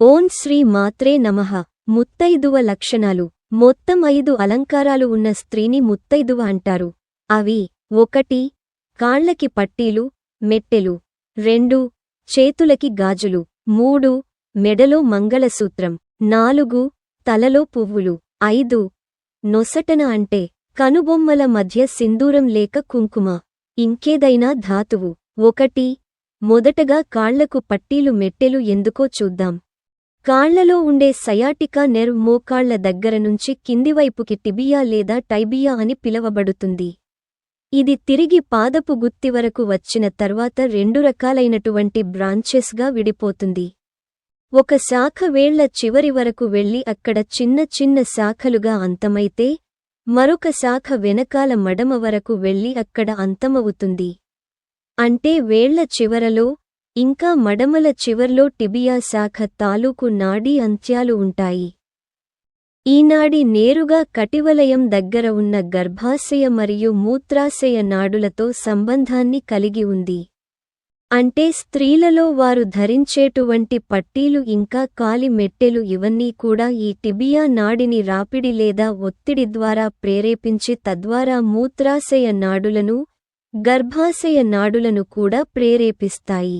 ఓం శ్రీ మాత్రే నమః. ముత్తైదువ లక్షణాలు. మొత్తం ఐదు అలంకారాలు ఉన్న స్త్రీని ముత్తైదువ అంటారు. అవి ఒకటి కాళ్ళకి పట్టీలు మెట్టెలు. రెండు చేతులకి గాజులు. మూడు మెడలో మంగళసూత్రం. నాలుగు తలలో పువ్వులు. ఐదు నొసటన అంటే కనుబొమ్మల మధ్య సింధూరం లేక కుంకుమ. ఇంకేదైనా ధాతువు. ఒకటి మొదటగా కాళ్ళకు పట్టీలు మెట్టెలు ఎందుకో చూద్దాం. కాళ్ళలో ఉండే సయాటికా నెర్వ్ మోకాళ్ళ దగ్గర నుంచి కిందివైపుకి టిబియా లేదా టైబియా అని పిలవబడుతుంది. ఇది తిరిగి పాదపు గుత్తి వరకు వచ్చిన తర్వాత రెండు రకాలైనటువంటి బ్రాంచెస్గా విడిపోతుంది. ఒక శాఖ వేళ్ళ చివరి వరకు వెళ్ళి అక్కడ చిన్న చిన్న శాఖలుగా అంతమైతే మరొక శాఖ వెనకాల మడమ వరకు వెళ్ళి అక్కడ అంతమవుతుంది. అంటే వేళ్ళ చివరలో ఇంకా మడమల చివర్లో టిబియా శాఖ తాలూకు నాడీ అంత్యాలు ఉంటాయి. ఈనాడి నేరుగా కటివలయం దగ్గర ఉన్న గర్భాశయ మరియు మూత్రాశయ నాడులతో సంబంధాన్ని కలిగి ఉంది. అంటే స్త్రీలలో వారు ధరించేటువంటి పట్టీలు ఇంకా కాలి మెట్టెలు ఇవన్నీ కూడా ఈ టిబియా నాడిని రాపిడి లేదా ఒత్తిడి ద్వారా ప్రేరేపించి తద్వారా మూత్రాశయ నాడులను గర్భాశయ నాడులను కూడా ప్రేరేపిస్తాయి.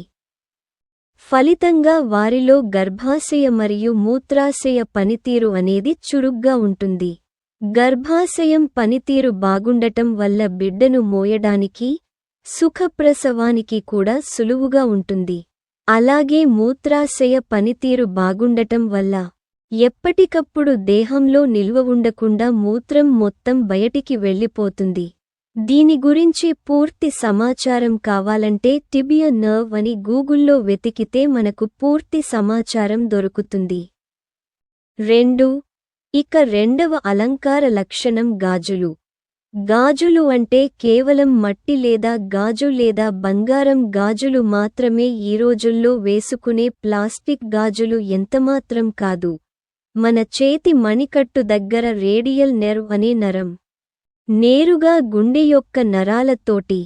ఫలితంగా వారిలో గర్భాశయ మరియు మూత్రాశయ పనితీరు అనేది చురుగ్గా ఉంటుంది. గర్భాశయం పనితీరు బాగుండటం వల్ల బిడ్డను మోయడానికి సుఖప్రసవానికి కూడా సులువుగా ఉంటుంది. అలాగే మూత్రాశయ పనితీరు బాగుండటం వల్ల ఎప్పటికప్పుడు దేహంలో నిల్వ ఉండకుండా మూత్రం మొత్తం బయటికి వెళ్ళిపోతుంది. దీని గురించి పూర్తి సమాచారం కావాలంటే టిబియ నర్వ్ అని గూగుల్లో వెతికితే మనకు పూర్తి సమాచారం దొరుకుతుంది. రెండు ఇక రెండవ అలంకార లక్షణం గాజులు. గాజులు అంటే కేవలం మట్టి లేదా గాజు లేదా బంగారం గాజులు మాత్రమే ఈ రోజుల్లో వేసుకునే ప్లాస్టిక్ గాజులు ఎంతమాత్రం కాదు. మన చేతి మణికట్టు దగ్గర రేడియల్ నెర్వ్ అనే నరం. నేరుగా గుండె యొక్క నరాలతోటి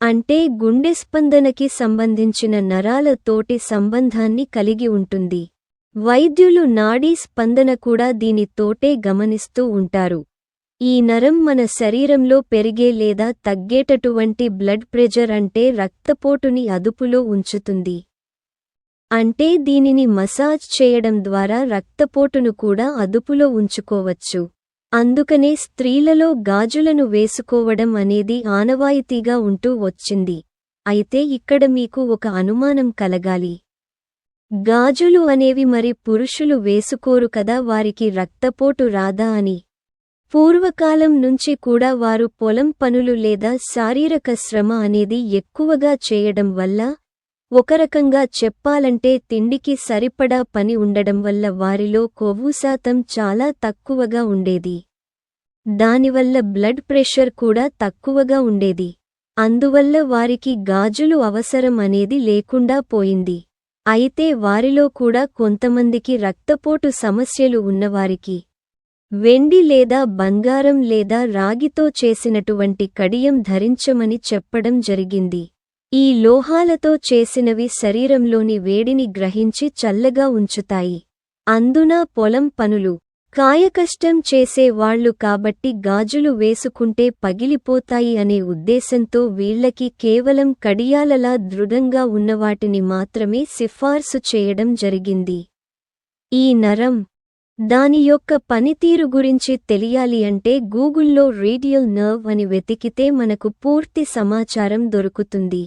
అంటే గుండె స్పందనకి సంబంధించిన నరాలతోటి సంబంధాన్ని కలిగి ఉంటుంది. వైద్యులు నాడీ స్పందన కూడా దీనితోటే గమనిస్తూ ఉంటారు. ఈ నరం మన శరీరంలో పెరిగే లేదా తగ్గేటటువంటి బ్లడ్ ప్రెజర్ అంటే రక్తపోటుని అదుపులో ఉంచుతుంది. అంటే దీనిని మసాజ్ చేయడం ద్వారా రక్తపోటును కూడా అదుపులో ఉంచుకోవచ్చు. అందుకనే స్త్రీలలో గాజులను వేసుకోవడం అనేది ఆనవాయితీగా ఉంటూ వచ్చింది. అయితే ఇక్కడ మీకు ఒక అనుమానం కలగాలి. గాజులు అనేవి మరి పురుషులు వేసుకోరు కదా వారికి రక్తపోటు రాదా అని. పూర్వకాలం నుంచి కూడా వారు పొలం పనులు లేదా శారీరక శ్రమ అనేది ఎక్కువగా చేయడం వల్ల ఒక రకంగా చెప్పాలంటే తిండికి సరిపడా పని ఉండడం వల్ల వారిలో కొవ్వు శాతం చాలా తక్కువగా ఉండేది. దానివల్ల బ్లడ్ ప్రెషర్ కూడా తక్కువగా ఉండేది. అందువల్ల వారికి గాజులు అవసరం అనేది లేకుండా పోయింది. అయితే వారిలో కూడా కొంతమందికి రక్తపోటు సమస్యలు ఉన్నవారికి వెండి లేదా బంగారం లేదా రాగితో చేసినటువంటి కడియం ధరించమని చెప్పడం జరిగింది. ఈ లోహాలతో చేసినవి శరీరంలోని వేడిని గ్రహించి చల్లగా ఉంచుతాయి. అందున పొలం పనులు. కాయకష్టం చేసేవాళ్ళు కాబట్టి గాజులు వేసుకుంటే పగిలిపోతాయి అనే ఉద్దేశంతో వీళ్ళకి కేవలం కడియాలలా దృఢంగా ఉన్నవాటిని మాత్రమే సిఫార్సు చేయడం జరిగింది. ఈ నరం. దాని యొక్క పనితీరు గురించి తెలియాలి అంటే గూగుల్లో రేడియల్ నర్వ్ అని వెతికితే మనకు పూర్తి సమాచారం దొరుకుతుంది.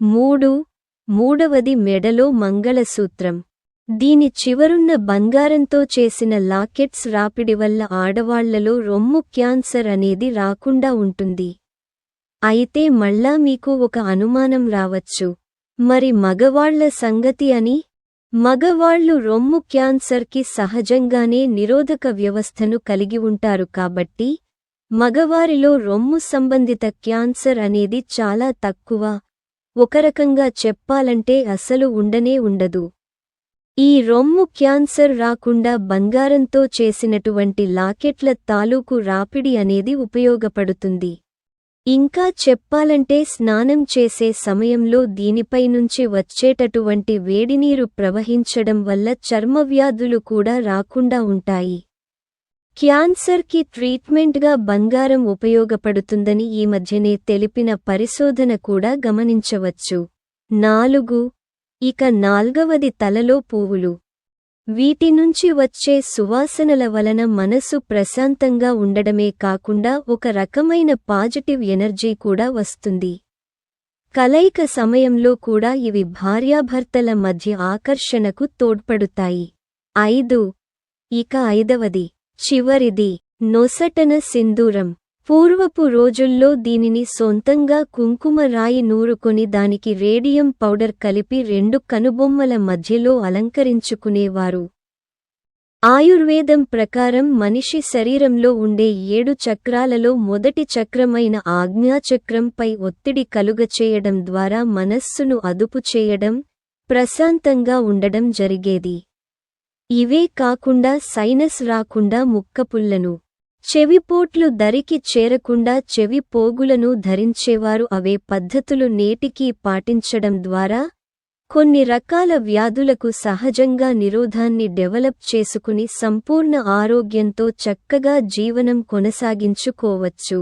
మూడు మూడవది మెడలో మంగళసూత్రం. దీని చివరున్న బంగారంతో చేసిన లాకెట్స్ రాపిడి వల్ల ఆడవాళ్ళలో రొమ్ము క్యాన్సర్ అనేది రాకుండా ఉంటుంది. అయితే మళ్ళా మీకు ఒక అనుమానం రావచ్చు. మరి మగవాళ్ళ సంగతి అని? మగవాళ్ళు రొమ్ము క్యాన్సర్కి సహజంగానే నిరోధక వ్యవస్థను కలిగి ఉంటారు కాబట్టి మగవారిలో రొమ్ము సంబంధిత క్యాన్సర్ అనేది చాలా తక్కువ. ఒక రకంగా చెప్పాలంటే అసలు ఉండనే ఉండదు. ఈ రొమ్ము క్యాన్సర్ రాకుండా బంగారంతో చేసినటువంటి లాకెట్ల తాలూకు రాపిడి అనేది ఉపయోగపడుతుంది. ఇంకా చెప్పాలంటే స్నానం చేసే సమయంలో దీనిపై నుంచి వచ్చేటటువంటి వేడినీరు ప్రవహించడం వల్ల చర్మవ్యాధులు కూడా రాకుండా ఉంటాయి. క్యాన్సర్కి ట్రీట్మెంట్గా బంగారం ఉపయోగపడుతుందని ఈ మధ్యనే తెలిపిన పరిశోధన కూడా గమనించవచ్చు. నాలుగు. ఇక నాల్గవది తలలో పువ్వులు. వీటి నుంచి వచ్చే సువాసనల వలన మనసు ప్రశాంతంగా ఉండడమే కాకుండా ఒక రకమైన పాజిటివ్ ఎనర్జీ కూడా వస్తుంది. కలయిక సమయంలో కూడా ఇవి భార్యాభర్తల మధ్య ఆకర్షణకు తోడ్పడుతాయి. ఐదు. ఇక ఐదవది. చివరిది నొసటన సింధూరం. పూర్వపు రోజుల్లో దీనిని సొంతంగా కుంకుమ రాయి నూరుకొని దానికి రేడియం పౌడర్ కలిపి రెండు కనుబొమ్మల మధ్యలో అలంకరించుకునేవారు. ఆయుర్వేదం ప్రకారం మనిషి శరీరంలో ఉండే ఏడు చక్రాలలో మొదటి చక్రమైన ఆజ్ఞాచక్రంపై ఒత్తిడి కలుగచేయడం ద్వారా మనస్సును అదుపు చేయడం ప్రశాంతంగా ఉండడం జరిగేది. ఇవే కాకుండా సైనస్ రాకుండా ముక్కపుల్లను. చెవిపోట్లు దరికి చేరకుండా చెవి పోగులను ధరించేవారు అవే పద్ధతులు నేటికీ పాటించడం ద్వారా కొన్ని రకాల వ్యాధులకు సహజంగా నిరోధాన్ని డెవలప్ చేసుకుని సంపూర్ణ ఆరోగ్యంతో చక్కగా జీవనం కొనసాగించుకోవచ్చు.